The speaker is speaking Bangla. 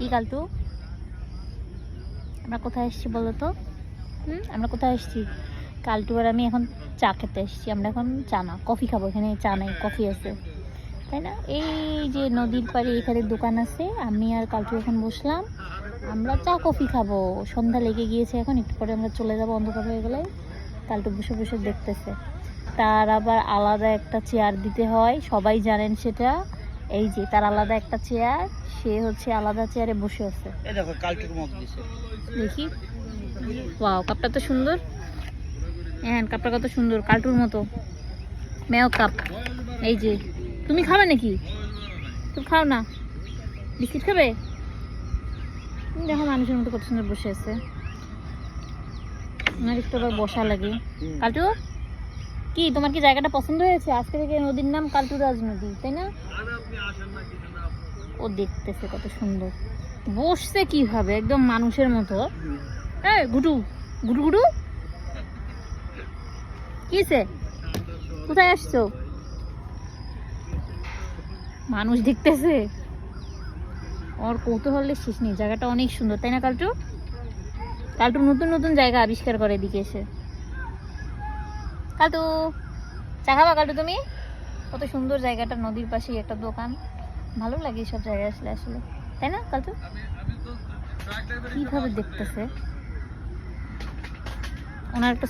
কি কালটু আমরা কোথায় এসেছি বলো তো? হুম? আমরা কোথায় এসেছি? কালটু আর আমি এখন চা খেতে এসেছি। আমরা এখন চা না কফি খাব। এখানে চা নেই কফি আছে। তাই না? এই যে নদীর পাড়ে এখানে দোকান আছে আমি আর কালটু এখন বসলাম। আমরা চা কফি খাব। সন্ধ্যা লেগে গিয়েছে এখন একটু পরে আমরা চলে যাব অন্ধকার হয়ে গেলে। কালটু বসে বসে দেখতেছে। তার আবার আলাদা একটা চেয়ার দিতে হয় সবাই জানেন সেটা। এই যে তার আলাদা একটা চেয়ার সে হচ্ছে আলাদা চেয়ারে বসে আছে। এই দেখো কালকের মগ দিছে। দেখি। ওয়াও কাপটা তো সুন্দর। হ্যাঁ কাপটা কত সুন্দর কার্টুন মতো। মেয় কাপ এই যে তুমি খাবে নাকি? তুমি খাও না। বিস্কিট খাবে? দেখো মানুষের মতো কত সুন্দর বসে আছে। আমার একটু আবার বসা লাগে। কালটু? কি, তোমার কি জায়গাটা পছন্দ হয়েছে? আজকে থেকে নদীর নাম কালটুরাজ নদী তাই না? ও দেখতেছে কত সুন্দর। বসছে কীভাবে? একদম মানুষের মতো। এই, গুটু গুটু গুটু? কিসে কোথায় আসছো? মানুষ দেখতেছে। ওর কৌতূহলের শেষ নেই। জায়গাটা অনেক সুন্দর, তাই না কালটু? কালটু নতুন নতুন জায়গা আবিষ্কার করে এদিকে এসে। কালটু চা খাবা কালটু তুমি? কত সুন্দর জায়গাটা, নদীর পাশেই একটা দোকান। ভালো লাগে সব জায়গায় আসলে আসলে। তাই না কালটু কীভাবে দেখতেছে? ওনার একটা